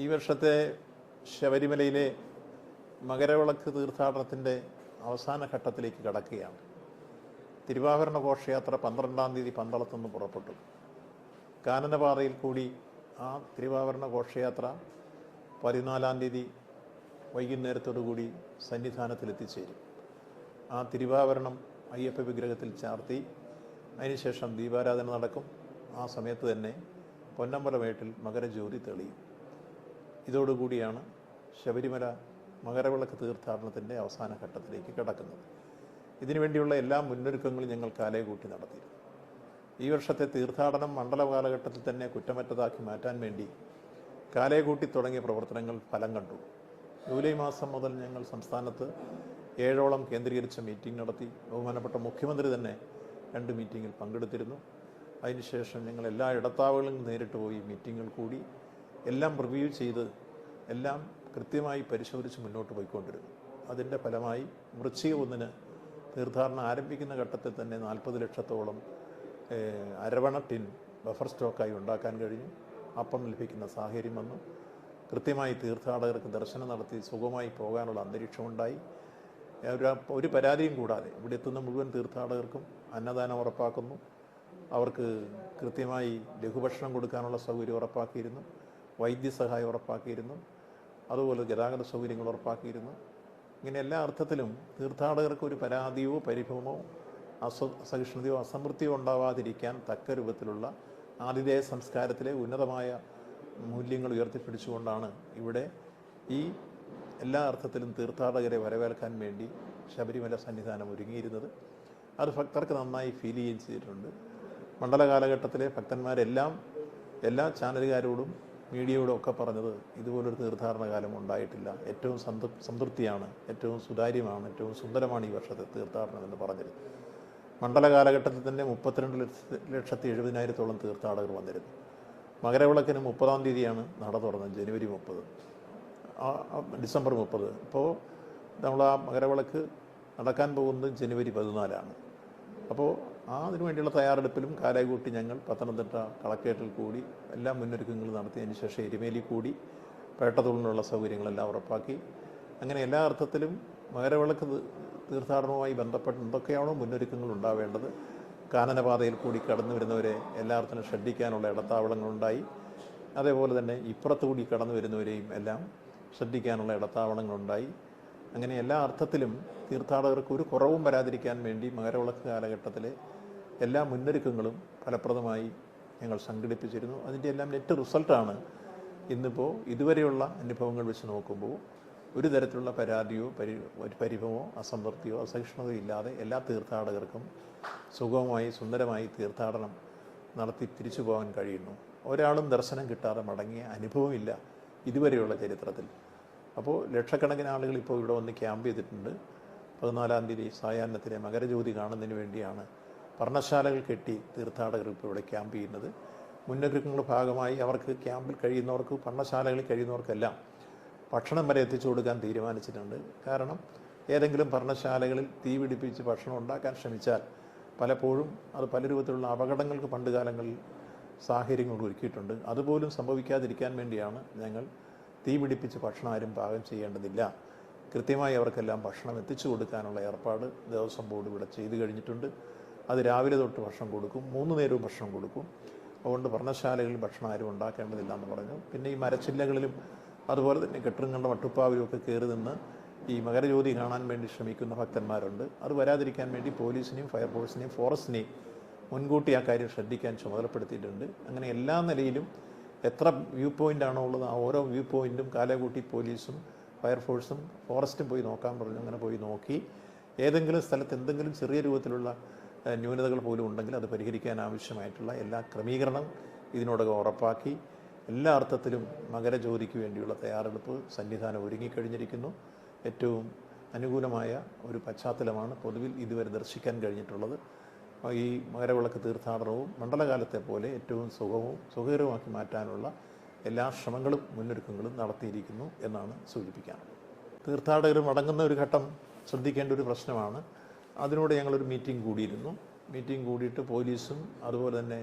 ഈ വർഷത്തെ ശബരിമലയിലെ മകരവിളക്ക് തീർത്ഥാടനത്തിന്റെ അവസാന ഘട്ടത്തിലേക്ക് കടക്കുകയാണ്. തിരുവാഭരണ ഘോഷയാത്ര പന്ത്രണ്ടാം തീയതി പന്തളത്തുനിന്ന് പുറപ്പെട്ടു. കാനനപാറയിൽ കൂടി ആ തിരുവാഭരണ ഘോഷയാത്ര പതിനാലാം തീയതി വൈകുന്നേരത്തോടു കൂടി എത്തിച്ചേരും ആ തിരുവാഭരണം അയ്യപ്പ വിഗ്രഹത്തിൽ ചാർത്തി അതിനുശേഷം ദീപാരാധന നടക്കും. ആ സമയത്ത് തന്നെ പൊന്നമ്പലമേട്ടിൽ മകരജ്യോതി തെളിയും. ഇതോടുകൂടിയാണ് ശബരിമല മകരവിളക്ക് തീർത്ഥാടനത്തിന്റെ അവസാന ഘട്ടത്തിലേക്ക് കടക്കുന്നത്. ഇതിനുവേണ്ടിയുള്ള എല്ലാ മുന്നൊരുക്കങ്ങളും ഞങ്ങൾ കാലയകൂട്ടി നടത്തിയിരുന്നു. ഈ വർഷത്തെ തീർത്ഥാടനം മണ്ഡല കാലഘട്ടത്തിൽ തന്നെ കുറ്റമറ്റതാക്കി മാറ്റാൻ വേണ്ടി കാലയകൂട്ടി തുടങ്ങിയ പ്രവർത്തനങ്ങൾ ഫലം കണ്ടു. ജൂലൈ മാസം മുതൽ ഞങ്ങൾ സംസ്ഥാനത്ത് ഏഴോളം കേന്ദ്രീകരിച്ച മീറ്റിംഗ് നടത്തി. ബഹുമാനപ്പെട്ട മുഖ്യമന്ത്രി തന്നെ രണ്ട് മീറ്റിങ്ങിൽ പങ്കെടുത്തിരുന്നു. അതിനുശേഷം ഞങ്ങൾ എല്ലാ ഇടത്താവുകളിലും നേരിട്ട് പോയി മീറ്റിങ്ങിൽ കൂടി എല്ലാം റിവ്യൂ ചെയ്ത് എല്ലാം കൃത്യമായി പരിശോധിച്ച് മുന്നോട്ട് പോയിക്കൊണ്ടിരുന്നു. അതിന്റെ ഫലമായി വൃശ്ചിക ഒന്നിന് തീർത്ഥാടനം ആരംഭിക്കുന്ന ഘട്ടത്തിൽ തന്നെ നാൽപ്പത് ലക്ഷത്തോളം അരവണ ടിൻ ബഫർ സ്റ്റോക്കായി ഉണ്ടാക്കാൻ കഴിഞ്ഞു. അപ്പം ലഭിക്കുന്ന സാഹചര്യം വന്നു. കൃത്യമായി തീർത്ഥാടകർക്ക് ദർശനം നടത്തി സുഖമായി പോകാനുള്ള അന്തരീക്ഷമുണ്ടായി. ഒരു പരാതിയും കൂടാതെ ഇവിടെ എത്തുന്ന മുഴുവൻ തീർത്ഥാടകർക്കും അന്നദാനം ഉറപ്പാക്കുന്നു. അവർക്ക് കൃത്യമായി ലഘുഭക്ഷണം കൊടുക്കാനുള്ള സൗകര്യം ഉറപ്പാക്കിയിരുന്നു. വൈദ്യസഹായം ഉറപ്പാക്കിയിരുന്നു. അതുപോലെ ഗതാഗത സൗകര്യങ്ങൾ ഉറപ്പാക്കിയിരുന്നു. ഇങ്ങനെ എല്ലാ അർത്ഥത്തിലും തീർത്ഥാടകർക്ക് ഒരു പരാതിയോ പരിഭവമോ അസ സഹിഷ്ണുതയോ അസമൃദ്ധിയോ ഉണ്ടാവാതിരിക്കാൻ തക്ക രൂപത്തിലുള്ള ആതിഥേയ സംസ്കാരത്തിലെ ഉന്നതമായ മൂല്യങ്ങൾ ഉയർത്തിപ്പിടിച്ചുകൊണ്ടാണ് ഇവിടെ ഈ എല്ലാ അർത്ഥത്തിലും തീർത്ഥാടകരെ വരവേൽക്കാൻ വേണ്ടി ശബരിമല സന്നിധാനം ഒരുങ്ങിയിരുന്നത്. അത് ഭക്തർക്ക് നന്നായി ഫീൽ ചെയ്യുകയും ചെയ്തിട്ടുണ്ട്. മണ്ഡല കാലഘട്ടത്തിലെ ഭക്തന്മാരെല്ലാം എല്ലാ ചാനലുകാരോടും മീഡിയയോടും ഒക്കെ പറഞ്ഞത് ഇതുപോലൊരു തീർത്ഥാടന കാലം ഉണ്ടായിട്ടില്ല. ഏറ്റവും സംതൃപ്തിയാണ് ഏറ്റവും സുതാര്യമാണ് ഏറ്റവും സുന്ദരമാണ് ഈ വർഷത്തെ തീർത്ഥാടനം എന്ന് പറഞ്ഞത്. മണ്ഡല കാലഘട്ടത്തിൽ തന്നെ മുപ്പത്തിരണ്ട് ലക്ഷത്തി എഴുപതിനായിരത്തോളം തീർത്ഥാടകർ വന്നിരുന്നു. മകരവിളക്കിന് മുപ്പതാം തീയതിയാണ് നട തുറന്നത് ജനുവരി മുപ്പത്. ഡിസംബർ മുപ്പത്. ഇപ്പോൾ നമ്മൾ ആ മകരവിളക്ക് നടക്കാൻ പോകുന്നത് ജനുവരി പതിനാലാണ്. അപ്പോൾ ആ അതിനു വേണ്ടിയുള്ള തയ്യാറെടുപ്പിലും കാലാകൂട്ടി ഞങ്ങൾ പത്തനംതിട്ട കളക്ട്രേറ്റിൽ കൂടി എല്ലാ മുന്നൊരുക്കങ്ങളും നടത്തിയതിന് ശേഷം എരുമേലി കൂടി പേട്ടതുള്ളിനുള്ള സൗകര്യങ്ങളെല്ലാം ഉറപ്പാക്കി. അങ്ങനെ എല്ലാ അർത്ഥത്തിലും മകരവിളക്ക് തീർത്ഥാടനവുമായി ബന്ധപ്പെട്ട് എന്തൊക്കെയാണോ മുന്നൊരുക്കങ്ങൾ ഉണ്ടാവേണ്ടത് കാനനപാതയിൽ കൂടി കടന്നു വരുന്നവരെ എല്ലാവർക്കും ശ്രദ്ധിക്കാനുള്ള ഇടത്താവളങ്ങളുണ്ടായി. അതേപോലെ തന്നെ ഇപ്പുറത്തുകൂടി കടന്നു വരുന്നവരെയും എല്ലാം ശ്രദ്ധിക്കാനുള്ള ഇടത്താവളങ്ങളുണ്ടായി. അങ്ങനെ എല്ലാ അർത്ഥത്തിലും തീർത്ഥാടകർക്ക് ഒരു കുറവും വരാതിരിക്കാൻ വേണ്ടി മകരവിളക്ക് കാലഘട്ടത്തിലെ എല്ലാ മുന്നൊരുക്കങ്ങളും ഫലപ്രദമായി ഞങ്ങൾ സംഘടിപ്പിച്ചിരുന്നു. അതിന്റെ എല്ലാം നെറ്റ് റിസൾട്ടാണ് ഇന്നിപ്പോൾ ഇതുവരെയുള്ള അനുഭവങ്ങൾ വെച്ച് നോക്കുമ്പോൾ ഒരു തരത്തിലുള്ള പരാതിയോ പരി പരിഭവമോ അസംതൃപ്തിയോ അസഹിഷ്ണുതയോ ഇല്ലാതെ എല്ലാ തീർത്ഥാടകർക്കും സുഗമമായി സുന്ദരമായി തീർത്ഥാടനം നടത്തി തിരിച്ചു പോകാൻ കഴിയുന്നു. ഒരാളും ദർശനം കിട്ടാതെ മടങ്ങിയ അനുഭവമില്ല ഇതുവരെയുള്ള ചരിത്രത്തിൽ. അപ്പോൾ ലക്ഷക്കണക്കിന് ആളുകൾ ഇപ്പോൾ ഇവിടെ വന്ന് ക്യാമ്പ് ചെയ്തിട്ടുണ്ട്. പതിനാലാം തീയതി സായാഹ്നത്തിലെ മകരജ്യോതി കാണുന്നതിന് വേണ്ടിയാണ് പർണശാലകൾ കെട്ടി തീർത്ഥാടകർ ഇപ്പോൾ ഇവിടെ ക്യാമ്പ് ചെയ്യുന്നത്. മുന്നൊരുക്കങ്ങളുടെ ഭാഗമായി അവർക്ക് ക്യാമ്പിൽ കഴിയുന്നവർക്ക് പർണശാലകളിൽ കഴിയുന്നവർക്കെല്ലാം ഭക്ഷണം വരെ എത്തിച്ചു കൊടുക്കാൻ തീരുമാനിച്ചിട്ടുണ്ട്. കാരണം ഏതെങ്കിലും ഭരണശാലകളിൽ തീ പിടിപ്പിച്ച് ഭക്ഷണം ഉണ്ടാക്കാൻ ശ്രമിച്ചാൽ പലപ്പോഴും അത് പല രൂപത്തിലുള്ള അപകടങ്ങൾക്ക് പണ്ട് കാലങ്ങളിൽ സാഹചര്യങ്ങൾ ഒരുക്കിയിട്ടുണ്ട്. അതുപോലും സംഭവിക്കാതിരിക്കാൻ വേണ്ടിയാണ് ഞങ്ങൾ തീ പിടിപ്പിച്ച് ഭക്ഷണം ആരും പാകം ചെയ്യേണ്ടതില്ല. കൃത്യമായി അവർക്കെല്ലാം ഭക്ഷണം എത്തിച്ചു കൊടുക്കാനുള്ള ഏർപ്പാട് ദേവസ്വം ബോർഡ് ഇവിടെ ചെയ്തു കഴിഞ്ഞിട്ടുണ്ട്. അത് രാവിലെ തൊട്ട് ഭക്ഷണം കൊടുക്കും മൂന്ന് നേരവും ഭക്ഷണം കൊടുക്കും. അതുകൊണ്ട് ഭരണശാലകളിൽ ഭക്ഷണം ആരും ഉണ്ടാക്കേണ്ടതില്ല എന്ന് പറഞ്ഞു. പിന്നെ ഈ മരച്ചില്ലകളിലും അതുപോലെ തന്നെ കെട്ടിടങ്ങളുടെ വട്ടുപ്പാവിലും ഒക്കെ കയറി നിന്ന് ഈ മകരജ്യോതി കാണാൻ വേണ്ടി ശ്രമിക്കുന്ന ഭക്തന്മാരുണ്ട്. അത് വരാതിരിക്കാൻ വേണ്ടി പോലീസിനെയും ഫയർഫോഴ്സിനെയും ഫോറസ്റ്റിനെയും മുൻകൂട്ടി ആ കാര്യം ശ്രദ്ധിക്കാൻ ചുമതലപ്പെടുത്തിയിട്ടുണ്ട്. അങ്ങനെ എല്ലാ നിലയിലും എത്ര വ്യൂ പോയിന്റ് ആണോ ഉള്ളത് ആ ഓരോ വ്യൂ പോയിന്റും കാലകൂട്ടി പോലീസും ഫയർഫോഴ്സും ഫോറസ്റ്റും പോയി നോക്കാൻ പറഞ്ഞു. അങ്ങനെ പോയി നോക്കി. ഏതെങ്കിലും സ്ഥലത്ത് എന്തെങ്കിലും ചെറിയ രൂപത്തിലുള്ള ന്യൂനതകൾ പോലും ഉണ്ടെങ്കിൽ അത് പരിഹരിക്കാൻ ആവശ്യമായിട്ടുള്ള എല്ലാ ക്രമീകരണം ഇതിനോടകം ഉറപ്പാക്കി. എല്ലാ അർത്ഥത്തിലും മകരജ്യോതിക്ക് വേണ്ടിയുള്ള തയ്യാറെടുപ്പ് സന്നിധാനം ഒരുങ്ങിക്കഴിഞ്ഞിരിക്കുന്നു. ഏറ്റവും അനുകൂലമായ ഒരു പശ്ചാത്തലമാണ് പൊതുവിൽ ഇതുവരെ ദർശിക്കാൻ കഴിഞ്ഞിട്ടുള്ളത്. ഈ മകരവിളക്ക് തീർത്ഥാടനവും മണ്ഡലകാലത്തെ പോലെ ഏറ്റവും സുഖവും സുഖകരമാക്കി മാറ്റാനുള്ള എല്ലാ ശ്രമങ്ങളും മുന്നൊരുക്കങ്ങളും നടത്തിയിരിക്കുന്നു എന്നാണ് സൂചിപ്പിക്കാനുള്ളത് തീർത്ഥാടകർ മടങ്ങുന്ന ഒരു ഘട്ടം ശ്രദ്ധിക്കേണ്ട ഒരു പ്രശ്നമാണ്. അതിനോട് ഞങ്ങളൊരു മീറ്റിംഗ് കൂടിയിരുന്നു. മീറ്റിംഗ് കൂടിയിട്ട് പോലീസും അതുപോലെ തന്നെ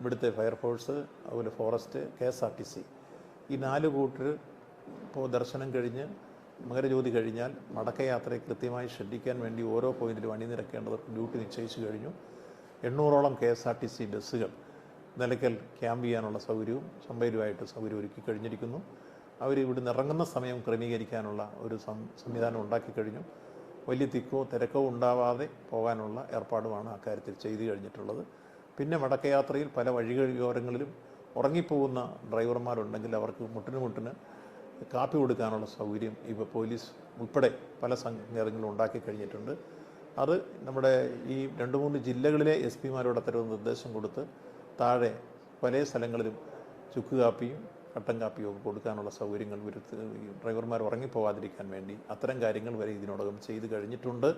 ഇവിടുത്തെ ഫയർഫോഴ്സ് അതുപോലെ forest K S R T C ഈ നാല് കൂട്ടർ ഇപ്പോൾ ദർശനം കഴിഞ്ഞ് മകരജ്യോതി കഴിഞ്ഞാൽ മടക്കയാത്രയെ കൃത്യമായി ശ്രദ്ധിക്കാൻ വേണ്ടി ഓരോ പോയിന്റിലും അണിനിരക്കേണ്ടത് ഡ്യൂട്ടി നിശ്ചയിച്ചു കഴിഞ്ഞു. എണ്ണൂറോളം K S R T C ബസ്സുകൾ നിലയ്ക്കൽ ക്യാമ്പ് ചെയ്യാനുള്ള സൗകര്യവും ചമ്പയിലുമായിട്ട് സൗകര്യം ഒരുക്കി കഴിഞ്ഞിരിക്കുന്നു. അവർ ഇവിടുന്ന് ഇറങ്ങുന്ന സമയം ക്രമീകരിക്കാനുള്ള ഒരു സംവിധാനം ഉണ്ടാക്കി കഴിഞ്ഞു. വലിയ തിക്കോ തിരക്കോ ഉണ്ടാവാതെ പോകാനുള്ള ഏർപ്പാടുമാണ് അക്കാര്യത്തിൽ ചെയ്തു കഴിഞ്ഞിട്ടുള്ളത്. പിന്നെ മടക്കയാത്രയിൽ പല വഴിയോരങ്ങളിലും ഉറങ്ങിപ്പോകുന്ന ഡ്രൈവർമാരുണ്ടെങ്കിൽ അവർക്ക് മുട്ടിന് മുട്ടിന് കാപ്പി കൊടുക്കാനുള്ള സൗകര്യം ഇപ്പോൾ പോലീസ് ഉൾപ്പെടെ പല സംഘങ്ങളും ഉണ്ടാക്കി കഴിഞ്ഞിട്ടുണ്ട്. അത് നമ്മുടെ ഈ രണ്ട് മൂന്ന് ജില്ലകളിലെ എസ് പിമാരോട് അത്തരം നിർദ്ദേശം കൊടുത്ത് താഴെ പല സ്ഥലങ്ങളിലും ചുക്ക് കാപ്പിയും കട്ടൻ കാപ്പിയും ഒക്കെ കൊടുക്കാനുള്ള സൗകര്യങ്ങൾ വരുത്ത് ഡ്രൈവർമാർ ഉറങ്ങിപ്പോവാതിരിക്കാൻ വേണ്ടി അത്തരം കാര്യങ്ങൾ വരെ ഇതിനോടകം ചെയ്തു കഴിഞ്ഞിട്ടുണ്ട്.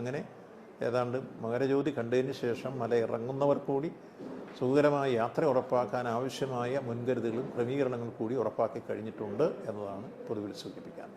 അങ്ങനെ ഏതാണ്ട് മകരജ്യോതി കണ്ടതിന് ശേഷം മല ഇറങ്ങുന്നവർ കൂടി സുഖകരമായ യാത്ര ഉറപ്പാക്കാൻ ആവശ്യമായ മുൻകരുതലുകളും ക്രമീകരണങ്ങളും കൂടി ഉറപ്പാക്കി കഴിഞ്ഞിട്ടുണ്ട് എന്നതാണ് പൊതുവിൽ സൂചിപ്പിക്കാൻ.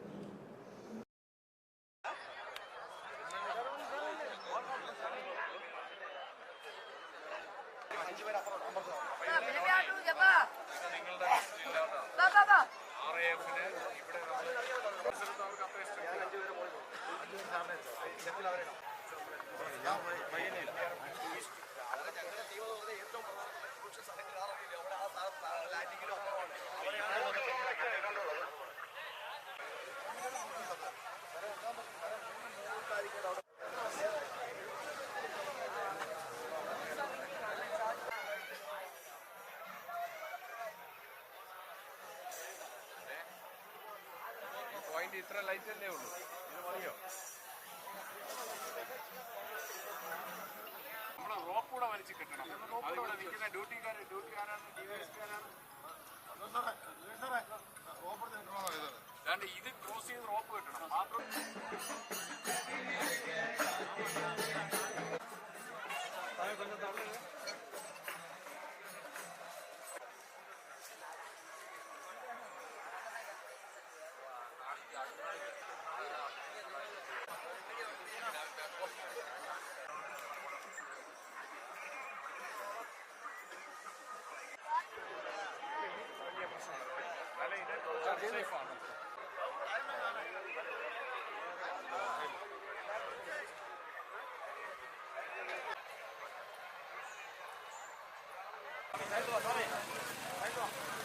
പോയിന്റ് ഇത്ര ലൈറ്റ് അല്ലേ ഉള്ളൂ? ഇത് മതിയോ നമ്മളെ റോപ്പ് കൂടെ വലിച്ചു കെട്ടണം. അതിവിടെ നിൽക്കുന്ന ഡ്യൂട്ടിക്കാർ ഡ്യൂട്ടിക്കാരാണ് ഡിവൈഎസ്കാരാണ് ഇത് ക്രോസ് ചെയ്ത് റോപ്പ് കെട്ടണം. മാത്രം നല്ല 两天内发上去。来坐，稍微，来坐。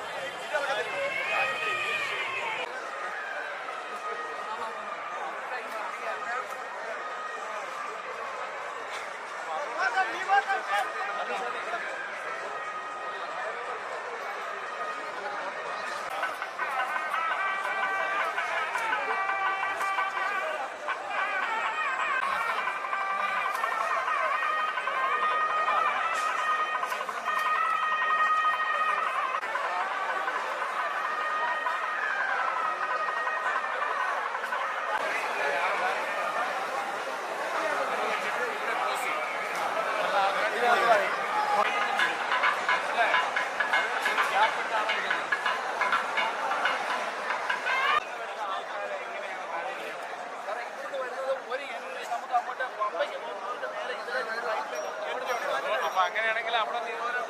അവിടെ നിയമനം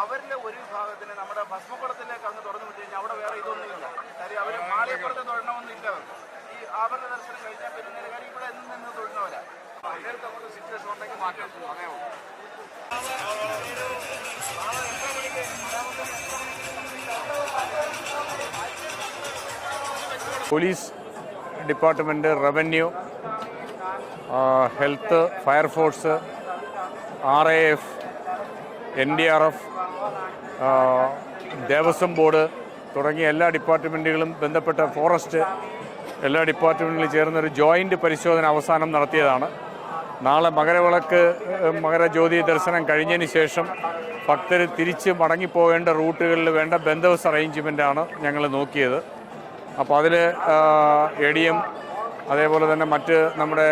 അവരിലെ ഒരു വിഭാഗത്തിന് നമ്മുടെ ഭസ്മക്കുളത്തിലേക്ക് അങ്ങ് തുറന്നു വിട്ടു കഴിഞ്ഞാൽ അവിടെ വേറെ ഇതൊന്നുമില്ല കാര്യം അവർ മാലയപ്പുറത്ത് തൊഴണമെന്നില്ല ഈ ആഭരണ ദർശനം കഴിഞ്ഞാൽ പിന്നെ കാര്യം ഇവിടെ എന്ന് നിന്ന് തൊഴുന്നവരാ. സിറ്റുവേഷൻ ഉണ്ടെങ്കിൽ അതേ police department revenue health fire force R A F N D R F Devaswom board തുടങ്ങിയ എല്ലാ ഡിപ്പാർട്ട്മെന്റുകളും ബന്ധപ്പെട്ട ഫോറസ്റ്റ് എല്ലാ ഡിപ്പാർട്ട്മെന്റുകളും ചേർന്നൊരു ജോയിന്റ് പരിശോധന അവസാനം നടത്തിയതാണ്. നാളെ മകരവിളക്ക് മകരജ്യോതി ദർശനം കഴിഞ്ഞതിന് ശേഷം ഭക്തർ തിരിച്ച് മടങ്ങിപ്പോകേണ്ട റൂട്ടുകളിൽ വേണ്ട ബന്ധവസ് അറേഞ്ച്മെന്റാണ് ഞങ്ങൾ നോക്കിയത്. അപ്പോൾ അതിൽ എ ഡി എം അതേപോലെ തന്നെ മറ്റ് നമ്മുടെ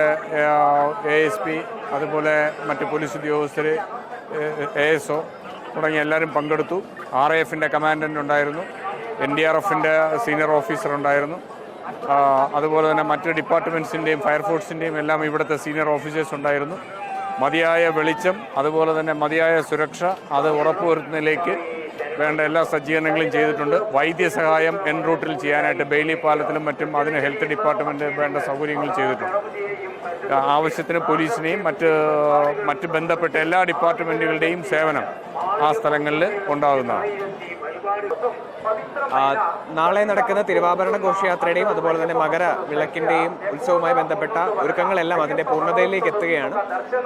എ എസ് പി അതുപോലെ മറ്റ് പോലീസ് ഉദ്യോഗസ്ഥർ എ എസ് ഒ തുടങ്ങിയ എല്ലാവരും പങ്കെടുത്തു. ആർ എ എഫിന്റെ കമാൻഡന്റ് ഉണ്ടായിരുന്നു എൻ ഡി ആർ എഫിന്റെ സീനിയർ ഓഫീസർ ഉണ്ടായിരുന്നു. അതുപോലെ തന്നെ മറ്റ് ഡിപ്പാർട്ട്മെന്റ്സിന്റെയും ഫയർഫോഴ്സിന്റെയും എല്ലാം ഇവിടുത്തെ സീനിയർ ഓഫീസേഴ്സ് ഉണ്ടായിരുന്നു. മതിയായ വെളിച്ചം അതുപോലെ തന്നെ മതിയായ സുരക്ഷ അത് ഉറപ്പുവരുത്തുന്നതിലേക്ക് വേണ്ട എല്ലാ സജ്ജീകരണങ്ങളും ചെയ്തിട്ടുണ്ട്. വൈദ്യസഹായം എൻ റൂട്ടിൽ ചെയ്യാനായിട്ട് ബെയിലി പാലത്തിലും മറ്റും അതിന് ഹെൽത്ത് ഡിപ്പാർട്ട്മെന്റ് വേണ്ട സൗകര്യങ്ങൾ ചെയ്തിട്ടുണ്ട്. ആവശ്യത്തിന് പോലീസിനെയും മറ്റ് മറ്റ് ബന്ധപ്പെട്ട എല്ലാ ഡിപ്പാർട്ട്മെന്റുകളുടെയും സേവനം ആ സ്ഥലങ്ങളിൽ ഉണ്ടാകുന്നതാണ്. നാളെ നടക്കുന്ന തിരുവാഭരണ ഘോഷയാത്രയുടെയും അതുപോലെ തന്നെ മകര വിളക്കിന്റെയും ഉത്സവവുമായി ബന്ധപ്പെട്ട ഒരുക്കങ്ങളെല്ലാം അതിന്റെ പൂർണതയിലേക്ക് എത്തുകയാണ്.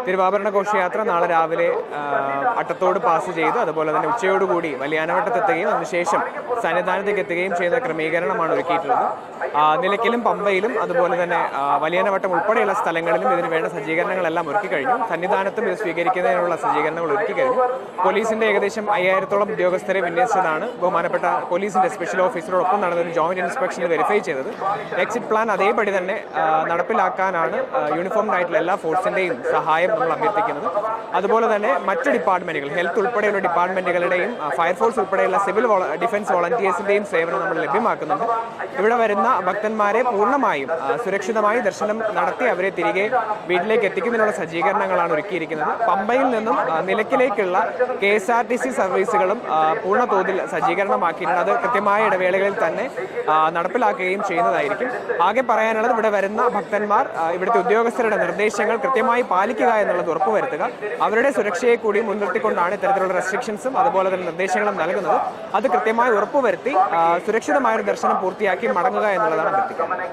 തിരുവാഭരണ ഘോഷയാത്ര നാളെ രാവിലെ അട്ടത്തോട് പാസ് ചെയ്ത് അതുപോലെ തന്നെ ഉച്ചയോടുകൂടി വലിയാനവട്ടത്തെത്തുകയും അതിനുശേഷം സന്നിധാനത്തേക്ക് എത്തുകയും ചെയ്യുന്ന ക്രമീകരണമാണ് ഒരുക്കിയിട്ടുള്ളത്. നിലയ്ക്കലും പമ്പയിലും അതുപോലെ തന്നെ വലിയാനവട്ടം ഉൾപ്പെടെയുള്ള സ്ഥലങ്ങളിലും ഇതിന് വേണ്ട സജ്ജീകരണങ്ങളെല്ലാം ഒരുക്കി കഴിഞ്ഞു. സന്നിധാനത്തും ഇത് സ്വീകരിക്കുന്നതിനുള്ള സജ്ജീകരണങ്ങൾ ഒരുക്കി കഴിഞ്ഞു. പോലീസിന്റെ ഏകദേശം അയ്യായിരത്തോളം ഉദ്യോഗസ്ഥരെ വിന്യസിച്ചതാണ് ബഹുമാനപ്പെട്ട പോലീസിന്റെ സ്പെഷ്യൽ ഓഫീസറോടൊപ്പം നടന്ന ഒരു ജോയിന്റ് ഇൻസ്പെക്ഷനിൽ വെരിഫൈ ചെയ്തത്. എക്സിറ്റ് പ്ലാൻ അതേപടി തന്നെ നടപ്പിലാക്കാനാണ് യൂണിഫോംഡ് ആയിട്ടുള്ള എല്ലാ ഫോഴ്സിന്റെയും സഹായം നമ്മൾ അഭ്യർത്ഥിക്കുന്നത്. അതുപോലെ തന്നെ മറ്റു ഡിപ്പാർട്ട്മെന്റുകൾ ഹെൽത്ത് ഉൾപ്പെടെയുള്ള ഡിപ്പാർട്ട്മെന്റുകളുടെയും ഫയർഫോഴ്സ് ഉൾപ്പെടെയുള്ള സിവിൽ ഡിഫൻസ് വോളണ്ടിയേഴ്സിന്റെയും സേവനം നമ്മൾ ലഭ്യമാക്കുന്നുണ്ട്. ഇവിടെ വരുന്ന ഭക്തന്മാരെ പൂർണമായും സുരക്ഷിതമായി ദർശനം നടത്തി അവരെ തിരികെ വീട്ടിലേക്ക് എത്തിക്കുന്നതിനുള്ള സജ്ജീകരണങ്ങളാണ് ഒരുക്കിയിരിക്കുന്നത്. പമ്പയിൽ നിന്നും നിലയ്ക്കലേക്കുള്ള K S R T C സർവീസുകളും പൂർണ തോതിൽ സജ്ജീകരണമാക്കിയിട്ടുണ്ട്. അത് കൃത്യമായ ഇടവേളകളിൽ തന്നെ നടപ്പിലാക്കുകയും ചെയ്യുന്നതായിരിക്കും. ആകെ പറയാനുള്ളത് ഇവിടെ വരുന്ന ഭക്തന്മാർ ഇവിടുത്തെ ഉദ്യോഗസ്ഥരുടെ നിർദ്ദേശങ്ങൾ കൃത്യമായി പാലിക്കുക എന്നുള്ളത് ഉറപ്പുവരുത്തുക. അവരുടെ സുരക്ഷയെ കൂടി മുൻനിർത്തിക്കൊണ്ടാണ് ഇത്തരത്തിലുള്ള റെസ്ട്രിക്ഷൻസും അതുപോലെ തന്നെ നിർദ്ദേശങ്ങളും നൽകുന്നത്. അത് കൃത്യമായി ഉറപ്പുവരുത്തി സുരക്ഷിതമായൊരു ദർശനം പൂർത്തിയാക്കി മടങ്ങുക എന്നുള്ളതാണ് അഭ്യർത്ഥിക്കുന്നത്